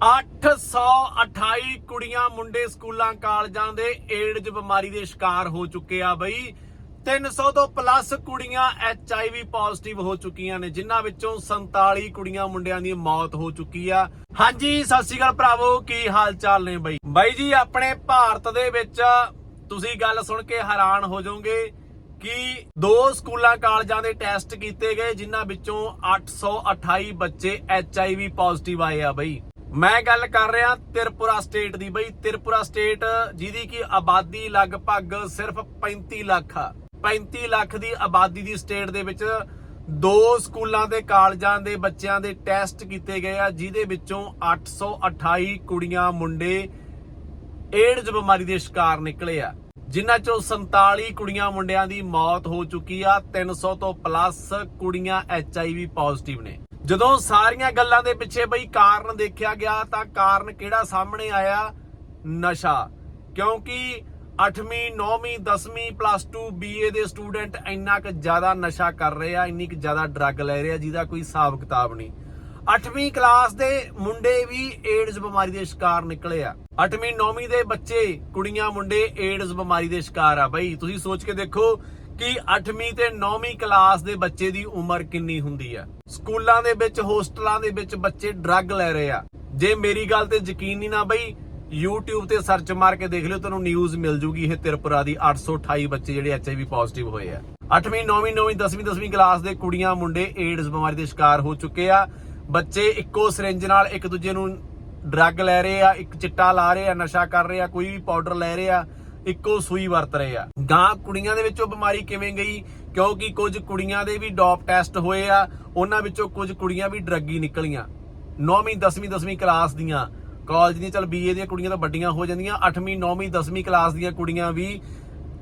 828 ਕੁੜੀਆਂ ਮੁੰਡੇ ਸਕੂਲਾਂ, ਕਾਲਜਾਂ ਦੇ ਏਡਜ਼ ਬਿਮਾਰੀ ਦੇ ਸ਼ਿਕਾਰ ਹੋ ਚੁੱਕੇ ਆ ਬਈ। 300 ਤੋਂ ਪਲੱਸ ਕੁੜੀਆਂ ਐਚਆਈਵੀ ਪੋਜ਼ਿਟਿਵ ਹੋ ਚੁੱਕੀਆਂ ਨੇ, ਜਿਨ੍ਹਾਂ ਵਿੱਚੋਂ 47 ਕੁੜੀਆਂ ਮੁੰਡਿਆਂ ਦੀ ਮੌਤ ਹੋ ਚੁੱਕੀ ਆ। ਹਾਂਜੀ, ਸਤਿ ਸ਼੍ਰੀ ਅਕਾਲ ਭਰਾਵੋ, ਕੀ ਹਾਲ ਚਾਲ ਨੇ ਬਈ? ਬਾਈ ਜੀ, ਆਪਣੇ ਭਾਰਤ ਦੇ ਵਿੱਚ ਤੁਸੀਂ ਗੱਲ ਸੁਣ ਕੇ ਹੈਰਾਨ ਹੋ ਜਾਓਗੇ ਕਿ ਦੋ ਸਕੂਲਾਂ, ਕਾਲਜਾਂ ਦੇ ਟੈਸਟ ਕੀਤੇ ਗਏ, ਜਿਨ੍ਹਾਂ ਵਿੱਚੋਂ 828 ਬੱਚੇ ਐਚਆਈਵੀ ਪੋਜ਼ਿਟਿਵ ਆਏ ਆ ਬਈ। ਮੈਂ ਗੱਲ ਕਰ ਰਿਹਾ ਤਿਰਪੁਰਾ ਸਟੇਟ ਦੀ ਬਈ। ਤ੍ਰਿਪੁਰਾ ਸਟੇਟ ਜਿਹਦੀ ਕੀ ਆਬਾਦੀ ਲਗਭਗ ਸਿਰਫ 35 ਲੱਖ ਆ। 35 ਲੱਖ ਦੀ ਆਬਾਦੀ ਦੀ ਸਟੇਟ ਦੇ ਵਿੱਚ ਦੋ ਸਕੂਲਾਂ ਦੇ ਕਾਲਜਾਂ ਦੇ ਬੱਚਿਆਂ ਦੇ ਟੈਸਟ ਕੀਤੇ ਗਏ ਆ, ਜਿਹਦੇ ਵਿੱਚੋਂ 828 ਕੁੜੀਆਂ, ਮੁੰਡੇ ਏਡਜ਼ ਬਿਮਾਰੀ ਦੇ ਸ਼ਿਕਾਰ ਨਿਕਲੇ ਆ। ਜਿਨ੍ਹਾਂ ਚੋਂ 47 ਕੁੜੀਆਂ, ਮੁੰਡਿਆਂ ਦੀ ਮੌਤ ਹੋ ਚੁੱਕੀ ਆ। 300 ਤੋਂ ਪਲੱਸ ਕੁੜੀਆਂ ਐਚਆਈਵੀ ਪੋਜ਼ਿਟਿਵ ਨੇ। ਜਦੋਂ ਸਾਰੀਆਂ ਗੱਲਾਂ ਦੇ ਪਿੱਛੇ ਬਈ ਕਾਰਨ ਦੇਖਿਆ ਗਿਆ ਤਾਂ ਕਾਰਨ ਕਿਹੜਾ ਸਾਹਮਣੇ ਆਇਆ? ਨਸ਼ਾ। ਕਿਉਂਕਿ 8ਵੀਂ 9ਵੀਂ 10ਵੀਂ ਪਲੱਸ 2 ਬੀਏ ਦੇ ਸਟੂਡੈਂਟ ਇੰਨਾ ਕੁ ਜ਼ਿਆਦਾ ਨਸ਼ਾ ਕਰ ਰਹੇ ਆ, ਇੰਨੀ ਕੁ ਜ਼ਿਆਦਾ ਡਰੱਗ ਲੈ ਰਹੇ ਆ, ਜਿਹਦਾ ਕੋਈ ਹਿਸਾਬ ਕਿਤਾਬ ਨਹੀਂ। 8ਵੀਂ ਕਲਾਸ ਦੇ ਮੁੰਡੇ ਵੀ ਏਡਜ਼ ਬਿਮਾਰੀ ਦੇ ਸ਼ਿਕਾਰ ਨਿਕਲੇ ਆ। 8ਵੀਂ 9ਵੀਂ ਦੇ ਬੱਚੇ, ਕੁੜੀਆਂ, ਮੁੰਡੇ ਏਡਜ਼ ਬਿਮਾਰੀ ਦੇ ਸ਼ਿਕਾਰ ਆ ਬਈ। ਤੁਸੀਂ ਸੋਚ ਕੇ ਦੇਖੋ ਕਿ 8ਵੀਂ ਤੇ 9ਵੀਂ ਕਲਾਸ ਦੇ ਬੱਚੇ ਦੀ ਉਮਰ ਕਿੰਨੀ ਹੁੰਦੀ ਆ? ਸਕੂਲਾਂ ਦੇ ਵਿੱਚ, ਹੋਸਟਲਾਂ ਦੇ ਵਿੱਚ ਬੱਚੇ ਡਰੱਗ ਲੈ ਰਹੇ ਆ। ਜੇ ਮੇਰੀ ਗੱਲ ਤੇ ਯਕੀਨ ਨਹੀਂ ਨਾ ਬਈ, YouTube ਤੇ ਸਰਚ ਮਾਰ ਕੇ ਦੇਖ ਲਿਓ, ਤੁਹਾਨੂੰ ਨਿਊਜ਼ ਮਿਲ ਜੂਗੀ ਇਹ ਤਿਰਪੁਰਾ ਦੀ 828 ਬੱਚੇ ਜਿਹੜੇ ਐਚਆਈਵੀ ਪੋਜ਼ਿਟਿਵ ਹੋਏ ਆ। 8ਵੀਂ 9ਵੀਂ 9ਵੀਂ 10ਵੀਂ 10ਵੀਂ ਕਲਾਸ ਦੇ ਕੁੜੀਆਂ, ਮੁੰਡੇ ਏਡਸ ਬਿਮਾਰੀ ਦੇ ਸ਼ਿਕਾਰ ਹੋ ਚੁੱਕੇ ਆ। ਬੱਚੇ ਇੱਕੋ ਸਿਰਿੰਜ ਨਾਲ ਇੱਕ ਦੂਜੇ ਨੂੰ ਡਰੱਗ ਲੈ ਰਹੇ ਆ, ਇੱਕ ਚਿੱਟਾ ਲਾ ਰਹੇ ਆ, ਨਸ਼ਾ ਕਰ ਰਹੇ ਆ, ਕੋਈ ਵੀ ਪਾਊਡਰ ਲੈ ਰਹੇ ਆ। ਇੱਕੋ ਸੂਈ ਵਰਤ ਰਹੇ ਆ। ਗਾਂ ਕੁੜੀਆਂ ਦੇ ਵਿੱਚੋਂ ਬਿਮਾਰੀ ਕਿਵੇਂ ਗਈ? ਕਿਉਂਕਿ ਕੁਝ ਕੁੜੀਆਂ ਦੇ ਵੀ ਡੋਪ ਟੈਸਟ ਹੋਏ ਆ, ਉਹਨਾਂ ਵਿੱਚੋਂ ਕੁਝ ਕੁੜੀਆਂ ਵੀ ਡਰੱਗੀ ਨਿਕਲੀਆਂ। 9ਵੀਂ 10ਵੀਂ 10ਵੀਂ ਕਲਾਸ ਦੀਆਂ। ਕਾਲਜ ਦੀਆਂ ਚਲ ਬੀਏ ਦੀਆਂ ਕੁੜੀਆਂ ਤਾਂ ਵੱਡੀਆਂ ਹੋ ਜਾਂਦੀਆਂ 8ਵੀਂ 9ਵੀਂ 10ਵੀਂ ਕਲਾਸ ਦੀਆਂ ਕੁੜੀਆਂ ਵੀ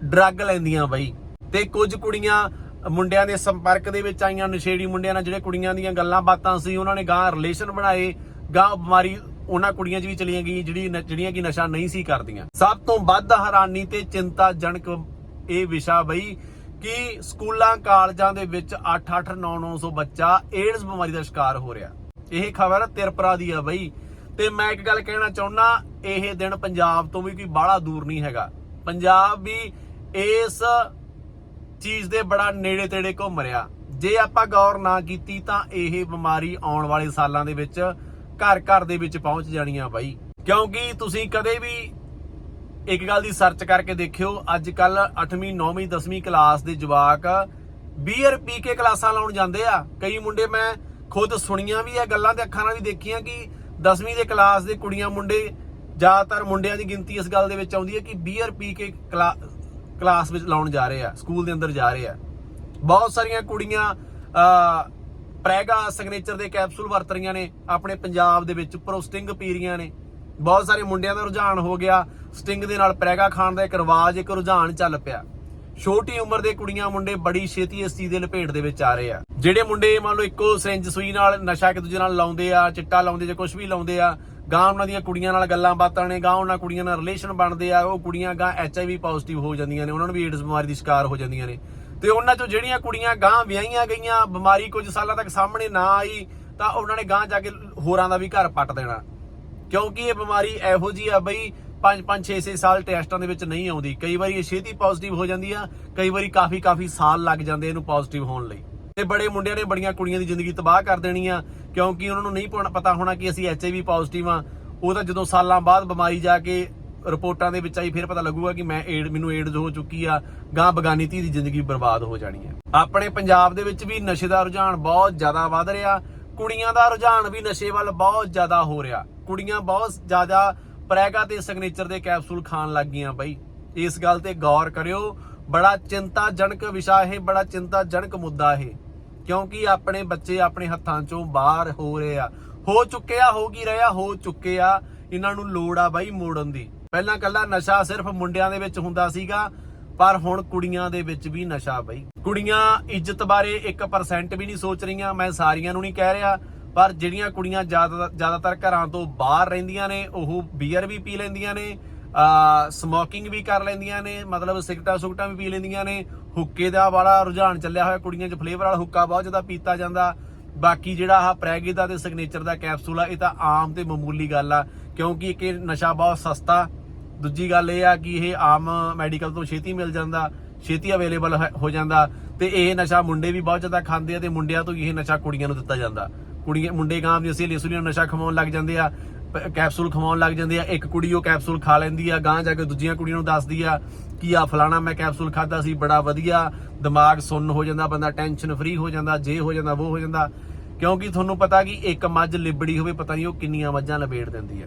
ਡਰੱਗ ਲੈਂਦੀਆਂ ਬਈ। ਤੇ ਕੁਝ ਕੁੜੀਆਂ ਮੁੰਡਿਆਂ ਦੇ ਸੰਪਰਕ ਦੇ ਵਿੱਚ ਆਈਆਂ, ਨਸ਼ੇੜੀ ਮੁੰਡਿਆਂ ਨਾਲ ਜਿਹੜੇ ਕੁੜੀਆਂ ਦੀਆਂ ਗੱਲਾਂ ਬਾਤਾਂ ਸੀ, ਉਹਨਾਂ ਨੇ ਗਾਂ ਰਿਲੇਸ਼ਨ ਬਣਾਏ। ਗਾਂ ਬਿਮਾਰੀ ਉਹਨਾਂ ਕੁੜੀਆਂ 'ਚ ਵੀ ਚਲੀਆਂ ਗਈ ਜਿਹੜੀ ਜਿਹੜੀਆਂ ਕਿ ਨਸ਼ਾ ਨਹੀਂ ਸੀ ਕਰਦੀਆਂ। ਸਭ ਤੋਂ ਵੱਧ ਹੈਰਾਨੀ ਤੇ ਚਿੰਤਾਜਨਕ ਇਹ ਵਿਸ਼ਾ ਬਈ ਕਿ ਸਕੂਲਾਂ, ਕਾਲਜਾਂ ਦੇ ਵਿੱਚ 8-8 9-900 ਬੱਚਾ ਏਡਜ਼ ਬਿਮਾਰੀ ਦਾ ਸ਼ਿਕਾਰ ਹੋ ਰਿਹਾ। ਇਹ ਖਬਰ ਤਿਰਪਰਾ ਦੀ ਆ ਬਈ। ਤੇ ਮੈਂ ਇੱਕ ਗੱਲ ਕਹਿਣਾ ਚਾਹੁੰਦਾ ਇਹ ਦਿਨ ਪੰਜਾਬ ਤੋਂ ਵੀ ਕੋਈ ਬਾਹਲਾ ਦੂਰ ਨਹੀਂ ਹੈਗਾ। ਪੰਜਾਬ ਵੀ ਇਸ ਚੀਜ਼ ਦੇ ਬੜਾ ਨੇੜੇ ਤੇੜੇ ਘੁੰਮ ਰਿਹਾ। ਜੇ ਆਪਾਂ ਗੌਰ ਨਾ ਕੀਤੀ ਤਾਂ ਇਹ ਬਿਮਾਰੀ ਆਉਣ ਵਾਲੇ ਸਾਲਾਂ ਦੇ ਵਿੱਚ ਘਰ ਘਰ ਦੇ ਵਿੱਚ ਪਹੁੰਚ ਜਾਣੀਆਂ ਬਾਈ। ਕਿਉਂਕਿ ਤੁਸੀਂ ਕਦੇ ਵੀ ਇੱਕ ਗੱਲ ਦੀ ਸਰਚ ਕਰਕੇ ਦੇਖਿਓ ਅੱਜ ਕੱਲ 8ਵੀਂ 9ਵੀਂ 10ਵੀਂ ਕਲਾਸ ਦੇ ਜਵਾਕ ਬੀਅਰ ਪੀ ਕੇ ਕਲਾਸਾਂ ਲਾਉਣ ਜਾਂਦੇ ਆ। ਕਈ ਮੁੰਡੇ ਮੈਂ ਖੁਦ ਸੁਣੀਆਂ ਵੀ ਆ, ਗੱਲਾਂ ਤੇ ਅੱਖਾਂ ਨਾਲ ਵੀ ਦੇਖੀਆਂ ਕਿ 10ਵੀਂ ਦੇ ਕਲਾਸ ਦੇ ਕੁੜੀਆਂ ਮੁੰਡੇ ਜ਼ਿਆਦਾਤਰ ਮੁੰਡਿਆਂ ਦੀ ਗਿਣਤੀ ਇਸ ਗੱਲ ਦੇ ਵਿੱਚ ਆਉਂਦੀ ਹੈ ਕਿ ਬੀਅਰ ਪੀ ਕੇ ਕਲਾ- ਕਲਾਸ ਵਿੱਚ ਲਾਉਣ ਜਾ ਰਹੇ ਆ ਸਕੂਲ ਦੇ ਅੰਦਰ ਜਾ ਰਹੇ ਆ। ਬਹੁਤ ਸਾਰੀਆਂ ਕੁੜੀਆਂ ਅ ਪ੍ਰੈਗਾ ਸਿਗਨੇਚਰ ਦੇ ਕੈਪਸੂਲ ਵਰਤ ਰਹੀਆਂ ਨੇ, ਆਪਣੇ ਪੰਜਾਬ ਦੇ ਵਿੱਚ, ਉੱਪਰੋਂ ਸਟਿੰਗ ਪੀ ਰਹੀਆਂ ਨੇ। ਬਹੁਤ ਸਾਰੇ ਮੁੰਡਿਆਂ ਦਾ ਰੁਝਾਨ ਹੋ ਗਿਆ। ਸਟਿੰਗ ਦੇ ਨਾਲ ਪ੍ਰੈਗਾ ਖਾਣ ਦਾ ਇੱਕ ਰਿਵਾਜ, ਇੱਕ ਰੁਝਾਨ ਚੱਲ ਪਿਆ। ਛੋਟੀ ਉਮਰ ਦੇ ਕੁੜੀਆਂ ਮੁੰਡੇ ਬੜੀ ਛੇਤੀ ਇਸ ਚੀਜ਼ ਦੇ ਲਪੇਟ ਦੇ ਵਿੱਚ ਆ ਰਹੇ ਆ। ਜਿਹੜੇ ਮੁੰਡੇ ਮੰਨ ਲਓ ਇੱਕੋ ਸਿੰਜ ਸੂਈ ਨਾਲ, ਨਸ਼ਾ ਇੱਕ ਦੂਜੇ ਨਾਲ ਲਾਉਂਦੇ ਆ, ਚਿੱਟਾ ਲਾਉਂਦੇ ਜਾਂ ਕੁਝ ਵੀ ਲਾਉਂਦੇ ਆ ਗਾਂ ਉਹਨਾਂ ਦੀਆਂ ਕੁੜੀਆਂ ਨਾਲ ਗੱਲਾਂ ਬਾਤਾਂ ਨੇ ਗਾਂ ਉਹਨਾਂ ਕੁੜੀਆਂ ਨਾਲ ਰਿਲੇਸ਼ਨ ਬਣਦੇ ਆ, ਉਹ ਕੁੜੀਆਂ ਗਾਂ ਐਚਆਈਵੀ ਪੋਜ਼ਿਟਿਵ ਹੋ ਜਾਂਦੀਆਂ ਨੇ, ਉਹਨਾਂ ਨੂੰ ਵੀ ਏਡਜ਼ ਬਿਮਾਰੀ ਦੀ ਸ਼ਿਕਾਰ ਹੋ ਜਾਂਦੀਆਂ ਨੇ। ਤੇ ਉਹਨਾਂ ਚੋਂ ਜਿਹੜੀਆਂ ਕੁੜੀਆਂ ਗਾਂ ਵਿਆਹੀਆਂ ਗਈਆਂ, ਬਿਮਾਰੀ ਕੁਝ ਸਾਲਾਂ ਤੱਕ ਸਾਹਮਣੇ ਨਾ ਆਈ, ਤਾਂ ਉਹਨਾਂ ਨੇ ਗਾਂ ਜਾ ਕੇ ਹੋਰਾਂ ਦਾ ਵੀ ਘਰ ਪੱਟ ਦੇਣਾ। ਕਿਉਂਕਿ ਇਹ ਬਿਮਾਰੀ ਇਹੋ ਜੀ ਆ ਬਈ 5 5 6 6 ਸਾਲ ਟੈਸਟਾਂ ਦੇ ਵਿੱਚ ਨਹੀਂ ਆਉਂਦੀ। ਕਈ ਵਾਰੀ ਇਹ ਛੇਤੀ ਪੋਜ਼ਿਟਿਵ ਹੋ ਜਾਂਦੀ ਆ, ਕਈ ਵਾਰੀ ਕਾਫੀ ਕਾਫੀ ਸਾਲ ਲੱਗ ਜਾਂਦੇ ਇਹਨੂੰ ਪੋਜ਼ਿਟਿਵ ਹੋਣ ਲਈ। ਤੇ ਬੜੇ ਮੁੰਡਿਆਂ ਨੇ ਬੜੀਆਂ ਕੁੜੀਆਂ ਦੀ ਜ਼ਿੰਦਗੀ ਤਬਾਹ ਕਰ ਦੇਣੀ ਆ, ਕਿਉਂਕਿ ਉਹਨਾਂ ਨੂੰ ਨਹੀਂ ਪਤਾ- ਹੋਣਾ ਕਿ ਅਸੀਂ ਐਚਆਈਵੀ ਪੋਜ਼ਿਟਿਵ ਆ। ਉਹ ਤਾਂ ਜਦੋਂ ਸਾਲਾਂ ਬਾਅਦ ਬਿਮਾਰੀ ਜਾ ਕੇ ਰਿਪੋਰਟਾਂ ਦੇ ਵਿੱਚ ਆਈ, ਫਿਰ ਪਤਾ ਲੱਗੂਗਾ ਕਿ ਮੈਂ ਏਡ ਮੈਨੂੰ ਏਡਜ਼ ਹੋ ਚੁੱਕੀ ਆ ਗਾਂ ਬਗਾਨੀ ਧੀ ਦੀ ਜ਼ਿੰਦਗੀ ਬਰਬਾਦ ਹੋ ਜਾਣੀ ਹੈ। ਆਪਣੇ ਪੰਜਾਬ ਦੇ ਵਿੱਚ ਵੀ ਨਸ਼ੇ ਦਾ ਰੁਝਾਨ ਬਹੁਤ ਜ਼ਿਆਦਾ ਵੱਧ ਰਿਹਾ। ਕੁੜੀਆਂ ਦਾ ਰੁਝਾਨ ਵੀ ਨਸ਼ੇ ਵੱਲ ਬਹੁਤ ਜ਼ਿਆਦਾ ਹੋ ਰਿਹਾ। ਕੁੜੀਆਂ ਬਹੁਤ ਜ਼ਿਆਦਾ ਪ੍ਰੈਗਾ ਤੇ ਸਿਗਨੇਚਰ ਦੇ ਕੈਪਸੂਲ ਖਾਣ ਲੱਗ ਗਈਆਂ ਬਈ। ਇਸ ਗੱਲ ਤੇ ਗੌਰ ਕਰਿਓ। ਬੜਾ ਚਿੰਤਾਜਨਕ ਵਿਸ਼ਾ ਇਹ, ਬੜਾ ਚਿੰਤਾਜਨਕ ਮੁੱਦਾ ਇਹ। ਕਿਉਂਕਿ ਆਪਣੇ ਬੱਚੇ ਆਪਣੇ ਹੱਥਾਂ ਚੋਂ ਬਾਹਰ ਹੋ ਰਹੇ ਆ। ਹੋ ਚੁੱਕੇ ਆ ਹੋ ਕੀ ਰਿਹਾ, ਹੋ ਚੁੱਕੇ ਆ। ਇਹਨਾਂ ਨੂੰ ਲੋੜ ਆ ਬਾਈ ਮੋੜਨ ਦੀ। ਪਹਿਲਾਂ ਕੱਲਾ ਨਸ਼ਾ ਸਿਰਫ ਮੁੰਡਿਆਂ ਦੇ ਵਿੱਚ ਹੁੰਦਾ ਸੀਗਾ, ਪਰ ਹੁਣ ਕੁੜੀਆਂ ਦੇ ਵਿੱਚ ਵੀ ਨਸ਼ਾ ਬਈ। ਕੁੜੀਆਂ ਇੱਜ਼ਤ ਬਾਰੇ 1% ਵੀ ਨਹੀਂ ਸੋਚ ਰਹੀਆਂ, ਮੈਂ ਸਾਰੀਆਂ ਨੂੰ ਨਹੀਂ ਕਹਿ ਰਿਹਾ, ਪਰ ਜਿਹੜੀਆਂ ਕੁੜੀਆਂ ਜ਼ਿਆਦਾ ਜ਼ਿਆਦਾਤਰ ਘਰਾਂ ਤੋਂ ਬਾਹਰ ਰਹਿੰਦੀਆਂ ਨੇ, ਉਹ ਬੀਅਰ ਵੀ ਪੀ ਲੈਂਦੀਆਂ ਨੇ ਸਮੋਕਿੰਗ ਵੀ ਕਰ ਲੈਂਦੀਆਂ ਨੇ, ਮਤਲਬ ਸਿਗਰਟਾਂ ਸੁਗਟਾਂ ਵੀ ਪੀ ਲੈਂਦੀਆਂ ਨੇ, ਹੁੱਕੇ ਦਾ ਵਾਲਾ ਰੁਝਾਨ ਚੱਲਿਆ ਹੋਇਆ, ਕੁੜੀਆਂ 'ਚ ਫਲੇਵਰ ਵਾਲਾ ਹੁੱਕਾ ਬਹੁਤ ਜ਼ਿਆਦਾ ਪੀਤਾ ਜਾਂਦਾ। ਬਾਕੀ ਜਿਹੜਾ ਆਹ ਪ੍ਰੈਗਿਦਾ ਤੇ ਸਿਗਨੇਚਰ ਦਾ ਕੈਪਸੂਲ ਆ, ਇਹ ਤਾਂ ਆਮ ਤੇ ਮਾਮੂਲੀ ਗੱਲ ਆ, ਕਿਉਂਕਿ ਇਹ ਨਸ਼ਾ ਬਹੁਤ ਸਸਤਾ ਦੂਜੀ ਗੱਲ ਇਹ ਆ ਕਿ ਇਹ ਆਮ ਮੈਡੀਕਲ ਤੋਂ ਛੇਤੀ ਮਿਲ ਜਾਂਦਾ, ਛੇਤੀ ਅਵੇਲੇਬਲ ਹੋ ਜਾਂਦਾ ਤੇ ਇਹ ਨਸ਼ਾ ਮੁੰਡੇ ਵੀ ਬਹੁਤ ਜ਼ਿਆਦਾ ਖਾਂਦੇ ਆ ਤੇ ਮੁੰਡਿਆਂ ਤੋਂ ਹੀ ਇਹ ਨਸ਼ਾ ਕੁੜੀਆਂ ਨੂੰ ਦਿੱਤਾ ਜਾਂਦਾ। ਕੁੜੀਆਂ, ਮੁੰਡੇ ਗਾਂ ਦੀ ਅਸੀਂ ਲੇਸੂਲੀਆਂ ਨਸ਼ਾ ਖਵਾਉਣ ਲੱਗ ਜਾਂਦੇ ਆ, ਪ- ਕੈਪਸੂਲ ਖਵਾਉਣ ਲੱਗ ਜਾਂਦੇ ਆ, ਇੱਕ ਕੁੜੀ ਉਹ ਕੈਪਸੂਲ ਖਾ ਲੈਂਦੀ ਆ ਗਾਂ ਜਾ ਕੇ ਦੂਜੀਆਂ ਕੁੜੀਆਂ ਨੂੰ ਦੱਸਦੀ ਆ ਕਿ ਆ ਫਲਾਣਾ ਮੈਂ ਕੈਪਸੂਲ ਖਾਦਾ ਸੀ, ਬੜਾ ਵਧੀਆ, ਦਿਮਾਗ ਸੁੰਨ ਹੋ ਜਾਂਦਾ, ਬੰਦਾ ਟੈਨਸ਼ਨ ਫ੍ਰੀ ਹੋ ਜਾਂਦਾ, ਜੇ ਹੋ ਜਾਂਦਾ ਉਹ ਹੋ ਜਾਂਦਾ। ਕਿਉਂਕਿ ਤੁਹਾਨੂੰ ਪਤਾ ਕਿ ਇੱਕ ਮੱਝ ਲਿਬੜੀ ਹੋਵੇ, ਪਤਾ ਨਹੀਂ ਉਹ ਕਿੰਨੀਆਂ ਮੱਝਾਂ ਲਪੇਟ ਦਿੰਦੀ ਆ।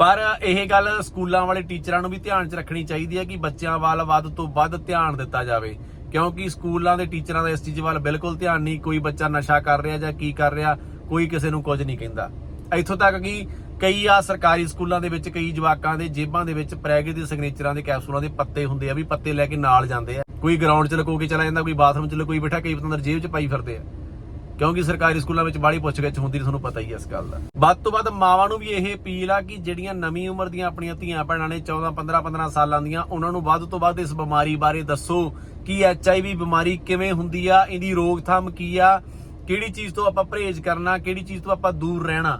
ਪਰ ਇਹ ਗੱਲ ਸਕੂਲਾਂ ਵਾਲੇ ਟੀਚਰਾਂ ਨੂੰ ਵੀ ਧਿਆਨ 'ਚ ਰੱਖਣੀ ਚਾਹੀਦੀ ਹੈ ਕਿ ਬੱਚਿਆਂ ਵੱਲ ਵੱਧ ਤੋਂ ਵੱਧ ਧਿਆਨ ਦਿੱਤਾ ਜਾਵੇ। ਕਿਉਂਕਿ ਸਕੂਲਾਂ ਦੇ ਟੀਚਰਾਂ ਦਾ ਇਸ ਚੀਜ਼ ਵੱਲ ਬਿਲਕੁਲ ਧਿਆਨ ਨਹੀਂ, ਕੋਈ ਬੱਚਾ ਨਸ਼ਾ ਕਰ ਰਿਹਾ ਜਾਂ ਕੀ ਕਰ ਰਿਹਾ, ਕੋਈ ਕਿਸੇ ਨੂੰ ਕੁਝ ਨਹੀਂ ਕਹਿੰਦਾ। ਇੱਥੋਂ ਤੱਕ ਕਿ ਕਈ ਆ ਸਰਕਾਰੀ ਸਕੂਲਾਂ ਦੇ ਵਿੱਚ ਕਈ ਜਵਾਕਾਂ ਦੇ ਜੇਬਾਂ ਦੇ ਵਿੱਚ ਪ੍ਰੈਗੇ ਦੇ ਸਿਗਨੇਚਰਾਂ ਦੇ ਕੈਪਸੂਲਾਂ ਦੇ ਪੱਤੇ ਹੁੰਦੇ ਆ ਵੀ ਪੱਤੇ ਲੈ ਕੇ ਨਾਲ ਜਾਂਦੇ ਆ। ਕੋਈ ਗਰਾਊਂਡ 'ਚ ਲੁਕੋ ਕੇ ਚਲਾ ਜਾਂਦਾ, ਕੋਈ ਬਾਥਰੂਮ 'ਚ ਲੁਕੋਈ ਬੈਠਾ, ਕਈ ਪਤੰਦਰ ਜੇਬ 'ਚ ਪਾਈ ਫਿਰਦੇ ਆ। ਕਿਉਂਕਿ ਸਰਕਾਰੀ ਸਕੂਲਾਂ ਵਿੱਚ ਬਾੜੀ ਪੁੱਛਗਿੱਛ ਹੁੰਦੀ ਤੁਹਾਨੂੰ ਪਤਾ ਹੀ ਹੈ ਇਸ ਗੱਲ ਦਾ। ਵੱਧ ਤੋਂ ਵੱਧ ਮਾਵਾਂ ਨੂੰ ਵੀ ਇਹ ਅਪੀਲ ਆ ਕਿ ਜਿਹੜੀਆਂ ਨਵੀਂ ਉਮਰ ਦੀਆਂ ਆਪਣੀਆਂ ਧੀਆਂ ਭੈਣਾਂ ਨੇ 14 15 15 ਸਾਲਾਂ ਦੀਆਂ, ਉਹਨਾਂ ਨੂੰ ਵੱਧ ਤੋਂ ਵੱਧ ਇਸ ਬਿਮਾਰੀ ਬਾਰੇ ਦੱਸੋ। ਕਿ ਐਚਆਈਵੀ ਬਿਮਾਰੀ ਕਿਵੇਂ ਹੁੰਦੀ ਆ, ਇਹਦੀ ਰੋਕਥਾਮ ਕੀ ਆ, ਕਿਹੜੀ ਚੀਜ਼ ਤੋਂ ਆਪਾਂ ਪਰਹੇਜ਼ ਕਰਨਾ, ਕਿਹੜੀ ਚੀਜ਼ ਤੋਂ ਆਪਾਂ ਦੂਰ ਰਹਿਣਾ।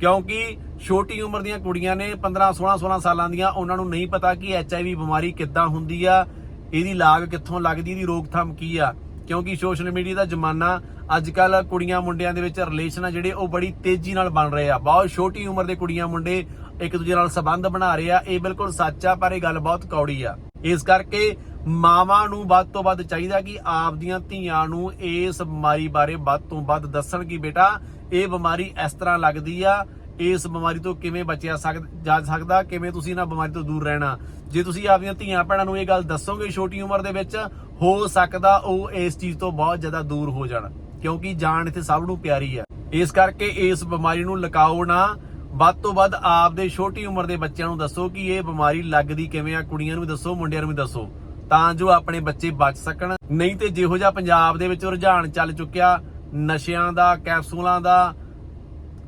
ਕਿਉਂਕਿ ਛੋਟੀ ਉਮਰ ਦੀਆਂ ਕੁੜੀਆਂ ਨੇ 15 16 16 ਸਾਲਾਂ ਦੀਆਂ, ਉਹਨਾਂ ਨੂੰ ਨਹੀਂ ਪਤਾ ਕਿ ਐਚਆਈਵੀ ਬਿਮਾਰੀ ਕਿੱਦਾਂ ਹੁੰਦੀ ਆ, ਇਹਦੀ ਲਾਗ ਕਿੱਥੋਂ ਲੱਗਦੀ, ਇਹਦੀ ਰੋਕਥਾਮ ਕੀ ਆ। ਕਿਉਂਕਿ ਸੋਸ਼ਲ ਮੀਡੀਆ ਦਾ ਜ਼ਮਾਨਾ ਅੱਜ ਕੱਲ ਕੁੜੀਆਂ ਮੁੰਡਿਆਂ ਦੇ ਵਿੱਚ ਰਿਲੇਸ਼ਨ ਆ ਜਿਹੜੇ ਉਹ ਬੜੀ ਤੇਜ਼ੀ ਨਾਲ ਬਣ ਰਹੇ ਆ। ਬਹੁਤ ਛੋਟੀ ਉਮਰ ਦੇ ਕੁੜੀਆਂ ਮੁੰਡੇ ਇੱਕ ਦੂਜੇ ਨਾਲ ਸਬੰਧ ਬਣਾ ਰਹੇ ਆ। ਇਹ ਬਿਲਕੁਲ ਸੱਚ ਆ, ਪਰ ਇਹ ਗੱਲ ਬਹੁਤ ਕੌੜੀ ਆ। ਇਸ ਕਰਕੇ ਮਾਵਾਂ ਨੂੰ ਵੱਧ ਤੋਂ ਵੱਧ ਚਾਹੀਦਾ ਕਿ ਆਪਦੀਆਂ ਧੀਆਂ ਨੂੰ ਇਸ ਬਿਮਾਰੀ ਬਾਰੇ ਵੱਧ ਤੋਂ ਵੱਧ ਦੱਸਣ ਕਿ ਬੇਟਾ, ਇਹ ਬਿਮਾਰੀ ਇਸ ਤਰ੍ਹਾਂ ਲੱਗਦੀ ਆ, ਇਸ ਬਿਮਾਰੀ ਤੋਂ ਕਿਵੇਂ ਬਚਿਆ ਸਕ- ਜਾ ਸਕਦਾ, ਕਿਵੇਂ ਤੁਸੀਂ ਇਹਨਾਂ ਬਿਮਾਰੀ ਤੋਂ ਦੂਰ ਰਹਿਣਾ। ਜੇ ਤੁਸੀਂ ਆਪਦੀਆਂ ਧੀਆਂ ਭੈਣਾਂ ਨੂੰ ਇਹ ਗੱਲ ਦੱਸੋਗੇ ਛੋਟੀ ਉਮਰ ਦੇ ਵਿੱਚ ਹੋ ਸਕਦਾ ਉਹ ਇਸ ਚੀਜ਼ ਤੋਂ ਬਹੁਤ ਜ਼ਿਆਦਾ ਦੂਰ ਹੋ ਜਾਣ, ਕਿਉਂਕਿ ਜਾਨ ਇੱਥੇ ਸਭ ਨੂੰ ਪਿਆਰੀ ਆ ਇਸ ਕਰਕੇ ਇਸ ਬਿਮਾਰੀ ਨੂੰ ਲਕਾਓ ਨਾ। ਵੱਧ ਤੋਂ ਵੱਧ ਆਪਦੇ ਛੋਟੀ ਉਮਰ ਦੇ ਬੱਚਿਆਂ ਨੂੰ ਦੱਸੋ ਕਿ ਇਹ ਬਿਮਾਰੀ ਲੱਗਦੀ ਕਿਵੇਂ ਆ, ਕੁੜੀਆਂ ਨੂੰ ਵੀ ਦੱਸੋ, ਮੁੰਡਿਆਂ ਨੂੰ ਵੀ ਦੱਸੋ, ਤਾਂ ਜੋ ਆਪਣੇ ਬੱਚੇ ਬਚ ਸਕਣ। ਨਹੀਂ ਤੇ ਜਿਹੋ ਜਿਹਾ ਪੰਜਾਬ ਦੇ ਵਿੱਚ ਰੁਝਾਨ ਚੱਲ ਚੁੱਕਿਆ, ਨਸ਼ਿਆਂ ਦਾ, ਕੈਪਸੂਲਾਂ ਦਾ,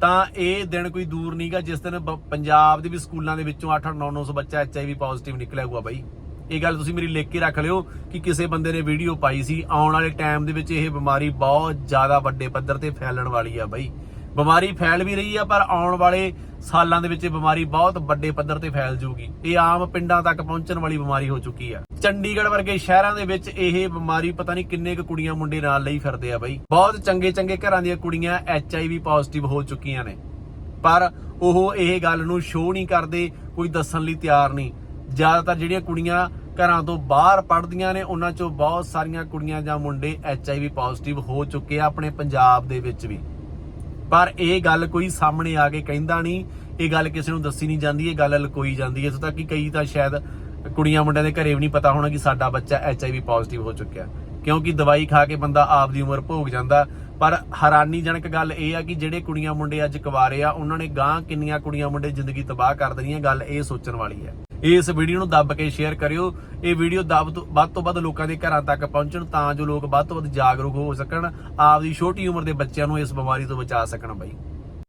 ਤਾਂ ਇਹ ਦਿਨ ਕੋਈ ਦੂਰ ਨਹੀਂਗਾ ਜਿਸ ਦਿਨ ਪੰਜਾਬ ਦੇ ਵੀ ਸਕੂਲਾਂ ਦੇ ਵਿੱਚੋਂ 8-8 9-900 ਬੱਚਾ ਐਚਆਈਵੀ ਪੋਜ਼ਿਟਿਵ ਨਿਕਲਿਆ ਹੋਊਗਾ ਬਾਈ। ਇਹ ਗੱਲ ਤੁਸੀਂ ਮੇਰੀ ਲਿਖ ਕੇ ਰੱਖ ਲਿਓ ਕਿ ਕਿਸੇ ਬੰਦੇ ਨੇ ਵੀਡੀਓ ਪਾਈ ਸੀ, ਆਉਣ ਵਾਲੇ ਟਾਈਮ ਦੇ ਵਿੱਚ ਇਹ ਬਿਮਾਰੀ ਬਹੁਤ ਜ਼ਿਆਦਾ ਵੱਡੇ ਪੱਧਰ ਤੇ ਫੈਲਣ ਵਾਲੀ ਆ ਬਾਈ। ਬਿਮਾਰੀ ਫੈਲ ਵੀ ਰਹੀ ਆ, ਪਰ ਆਉਣ ਵਾਲੇ ਸਾਲਾਂ ਦੇ ਵਿੱਚ ਇਹ ਬਿਮਾਰੀ ਬਹੁਤ ਵੱਡੇ ਪੱਧਰ ਤੇ ਫੈਲ ਜਾਊਗੀ। ਇਹ ਆਮ ਪਿੰਡਾਂ ਤੱਕ ਪਹੁੰਚਣ ਵਾਲੀ ਬਿਮਾਰੀ ਹੋ ਚੁੱਕੀ ਆ। ਚੰਡੀਗੜ੍ਹ ਵਰਗੇ ਸ਼ਹਿਰਾਂ ਦੇ ਵਿੱਚ ਇਹ ਬਿਮਾਰੀ ਪਤਾ ਨਹੀਂ ਕਿੰਨੇ ਕੁ ਕੁੜੀਆਂ ਮੁੰਡੇ ਨਾਲ ਲਈ ਫਿਰਦੇ ਆ ਬਾਈ। ਬਹੁਤ ਚੰਗੇ ਚੰਗੇ ਘਰਾਂ ਦੀਆਂ ਕੁੜੀਆਂ ਐਚਆਈਵੀ ਪੋਜ਼ਿਟਿਵ ਹੋ ਚੁੱਕੀਆਂ ਨੇ। ਪਰ ਉਹ ਇਹ ਗੱਲ ਨੂੰ ਸ਼ੋਅ ਨਹੀਂ ਕਰਦੇ, ਕੋਈ ਦੱਸਣ ਲਈ ਤਿਆਰ ਨਹੀਂ। ਜ਼ਿਆਦਾਤਰ ਜਿਹੜੀਆਂ ਕੁੜੀਆਂ ਘਰਾਂ ਤੋਂ ਬਾਹਰ ਪੜ੍ਹਦੀਆਂ ਨੇ, ਉਹਨਾਂ ਚੋਂ ਬਹੁਤ ਸਾਰੀਆਂ ਕੁੜੀਆਂ ਜਾਂ ਮੁੰਡੇ ਐਚਆਈਵੀ ਪੋਜ਼ਿਟਿਵ ਹੋ ਚੁੱਕੇ ਆ ਆਪਣੇ ਪੰਜਾਬ ਦੇ ਵਿੱਚ ਵੀ। ਪਰ ਇਹ ਗੱਲ ਕੋਈ ਸਾਹਮਣੇ ਆ ਕੇ ਕਹਿੰਦਾ ਨਹੀਂ, ਇਹ ਗੱਲ ਕਿਸੇ ਨੂੰ ਦੱਸੀ ਨਹੀਂ ਜਾਂਦੀ, ਇਹ ਗੱਲ ਲੁਕੋਈ ਜਾਂਦੀ ਹੈ। ਇੱਥੋਂ ਤੱਕ ਕਿ ਕਈ ਤਾਂ ਸ਼ਾਇਦ ਕੁੜੀਆਂ ਮੁੰਡਿਆਂ ਦੇ ਘਰੇ ਵੀ ਨਹੀਂ ਪਤਾ ਹੋਣਾ ਕਿ ਸਾਡਾ ਬੱਚਾ ਐਚਆਈਵੀ ਪੋਜ਼ਿਟਿਵ ਹੋ ਚੁੱਕਿਆ ਕਿਉਂਕਿ ਦਵਾਈ ਖਾ ਕੇ ਬੰਦਾ ਆਪ ਦੀ ਉਮਰ ਭੋਗ ਜਾਂਦਾ ਪਰ ਹੈਰਾਨੀਜਨਕ ਗੱਲ ਇਹ ਆ ਕਿ ਜਿਹੜੇ ਕੁੜੀਆਂ ਮੁੰਡੇ ਅੱਜ ਕੁਵਾਰੇ ਆ, ਉਹਨਾਂ ਨੇ ਗਾਂ ਕਿੰਨੀਆਂ ਕੁੜੀਆਂ ਮੁੰਡੇ ਜ਼ਿੰਦਗੀ ਤਬਾਹ ਕਰ ਦੇਣੀ ਹੈ ਗੱਲ ਇਹ ਸੋਚਣ ਵਾਲੀ ਹੈ। ਇਸ ਵੀਡੀਓ ਨੂੰ ਦੱਬ ਕੇ ਸ਼ੇਅਰ ਕਰਿਓ। ਇਹ ਵੀਡੀਓ ਦੱਬ ਤੋਂ ਵੱਧ ਤੋਂ ਵੱਧ ਲੋਕਾਂ ਦੇ ਘਰਾਂ ਤੱਕ ਪਹੁੰਚਣ ਤਾਂ ਜੋ ਲੋਕ ਵੱਧ ਤੋਂ ਵੱਧ ਜਾਗਰੂਕ ਹੋ ਸਕਣ, ਆਪਦੀ ਛੋਟੀ ਉਮਰ ਦੇ ਬੱਚਿਆਂ ਨੂੰ ਇਸ ਬਿਮਾਰੀ ਤੋਂ ਬਚਾ ਸਕਣ ਬਾਈ।